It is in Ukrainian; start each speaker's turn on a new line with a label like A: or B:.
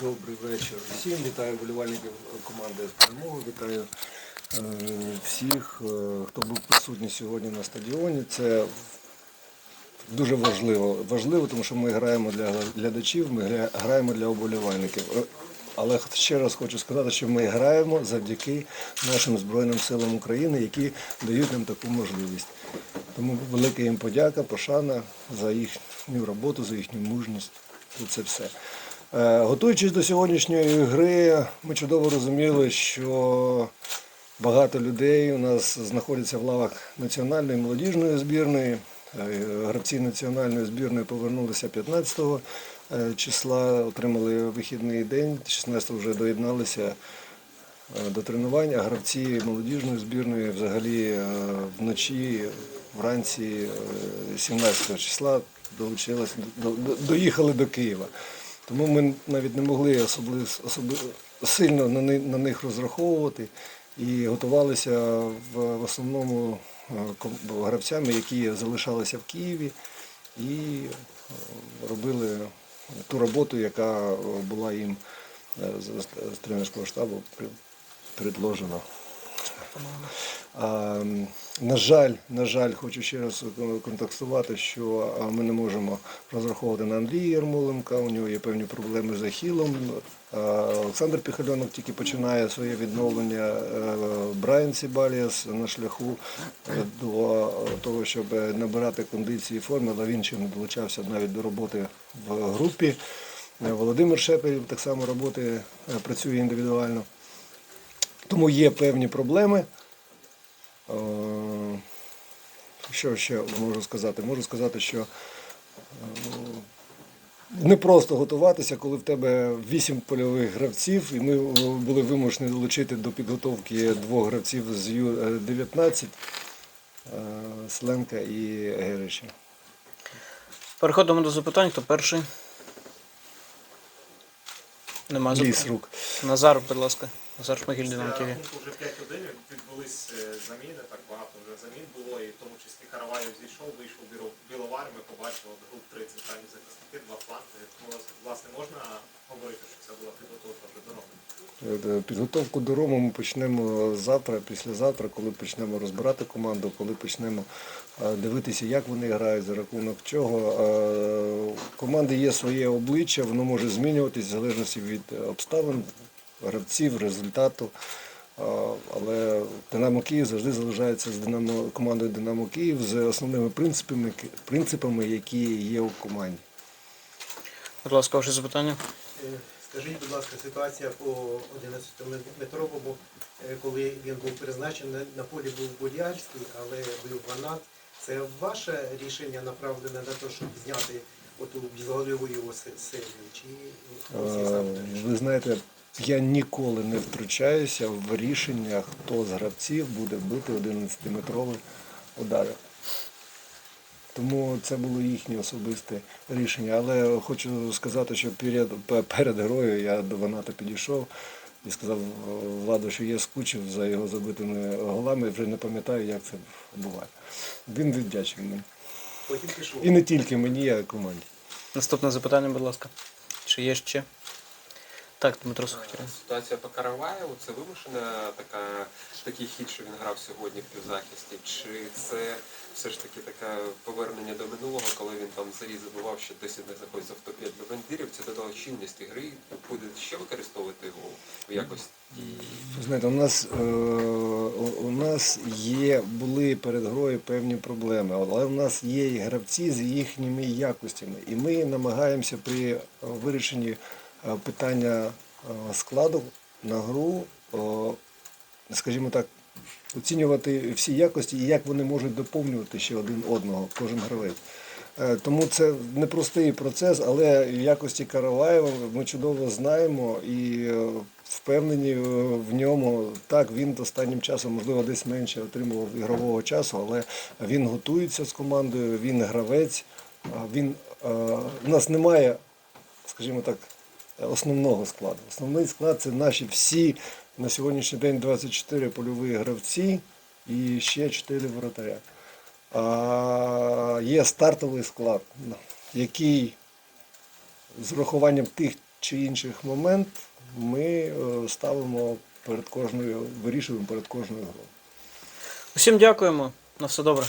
A: Добрий вечір всім. Вітаю вболівальників команди з перемогою. Вітаю е, всіх, е, хто був присутній сьогодні на стадіоні. Це дуже важливо. Важливо, тому що ми граємо для глядачів, ми граємо для вболівальників. Е, Але ще раз хочу сказати, що ми граємо завдяки нашим Збройним силам України, які дають нам таку можливість. Тому велика їм подяка, пошана за їхню роботу, за їхню мужність. І це все. Е, Готуючись до сьогоднішньої гри, ми чудово розуміли, що багато людей у нас знаходяться в лавах національної молодіжної збірної. Е, Гравці національної збірної повернулися 15 е, числа, отримали вихідний день, 16 вже доєдналися до тренувань, а гравці молодіжної збірної взагалі вночі, вранці е, 17 числа долучилися, до- до- доїхали до Києва. Тому ми навіть не могли особливо, особливо сильно на, них розраховувати і готувалися в, основному е, гравцями, які залишалися в Києві і е, робили ту роботу, яка е, була їм з, тренерського штабу предложена. А, м, на жаль, на жаль, хочу ще раз контактувати, що ми не можемо розраховувати на Андрія Ярмоленка, у нього є певні проблеми з ахілом. Олександр Піхальонок тільки починає своє відновлення. е, Брайан Сібаліас на шляху е, до того, щоб набирати кондиції форми, але він ще не долучався навіть до роботи в групі. Е, Володимир Шепелів так само роботи е, працює індивідуально. Тому є певні проблеми. Е, Що ще можу сказати? Можу сказати, що е, не просто готуватися, коли в тебе вісім польових гравців, і ми е, були вимушені долучити до підготовки двох гравців з Ю-19 е, Сленка і Герича.
B: Переходимо до запитань. Хто перший? Нема
A: Ліс
B: запитань.
A: рук.
B: Назар, будь ласка. Шмигіль, Динамо ТВ.
C: рахунку вже 5-1 відбулись е, заміни, так багато вже замін було, і в тому числі Караваєв зійшов, вийшов Біро- Біловар, ми побачили от груп 3 центральні захисники, два фланги. Тому, власне, можна говорити, що це була підготовка вже до року.
A: Е, Підготовку до Рому ми почнемо завтра, післязавтра, коли почнемо розбирати команду, коли почнемо е, дивитися, як вони грають, за рахунок чого. У команди є своє обличчя, воно може змінюватись в залежності від обставин, гравців, результату. Але Динамо Київ завжди залишається з Динамо, командою Динамо Київ з основними принципами, принципами, які є у команді.
B: Будь ласка, ваше запитання.
D: Е, Скажіть, будь ласка, ситуація по 11-метровому, е, коли він був призначений, на- полі був Будярський, але бив Ванат. Це ваше рішення направлене на те, щоб зняти оту безголову його се- серію? Чи Олексій
A: Е? Ви знаєте, я ніколи не втручаюся в рішення, хто з гравців буде бити 11-метрові удари. Тому це було їхнє особисте рішення. Але хочу сказати, що перед, перед грою я до Ваната підійшов і сказав Владу, що я скучив за його забитими голами, вже не пам'ятаю, як це буває. Він віддячив мені. І не тільки мені, а й команді.
B: Наступне запитання, будь ласка. Чи є ще? Так, Дмитро Сухотєрин.
E: Ситуація по Караваєву це вимушена така, такий хід, що він грав сьогодні в півзахисті, чи це все ж таки таке повернення до минулого, коли він там заріз забував, що досі не знаходиться в топі для бандирів, це додало чинності гри, буде ще використовувати його в якості
A: Знаєте, у нас, е, у- нас є, були перед грою певні проблеми, але у нас є і гравці з їхніми якостями. І ми намагаємося при вирішенні питання е, складу на гру, е, скажімо так, оцінювати всі якості і як вони можуть доповнювати ще один одного, кожен гравець. Е, Тому це непростий процес, але в якості Караваєва ми чудово знаємо і е, впевнені е, в ньому. Так, він останнім часом, можливо, десь менше отримував ігрового часу, але він готується з командою, він гравець. Він, е, у нас немає, скажімо так, основного складу. Основний склад це наші всі на сьогоднішній день 24 польові гравці і ще 4 воротаря. А, є стартовий склад, який з урахуванням тих чи інших момент ми е, ставимо перед кожною, вирішуємо перед кожною грою.
B: Усім дякуємо. На все добре.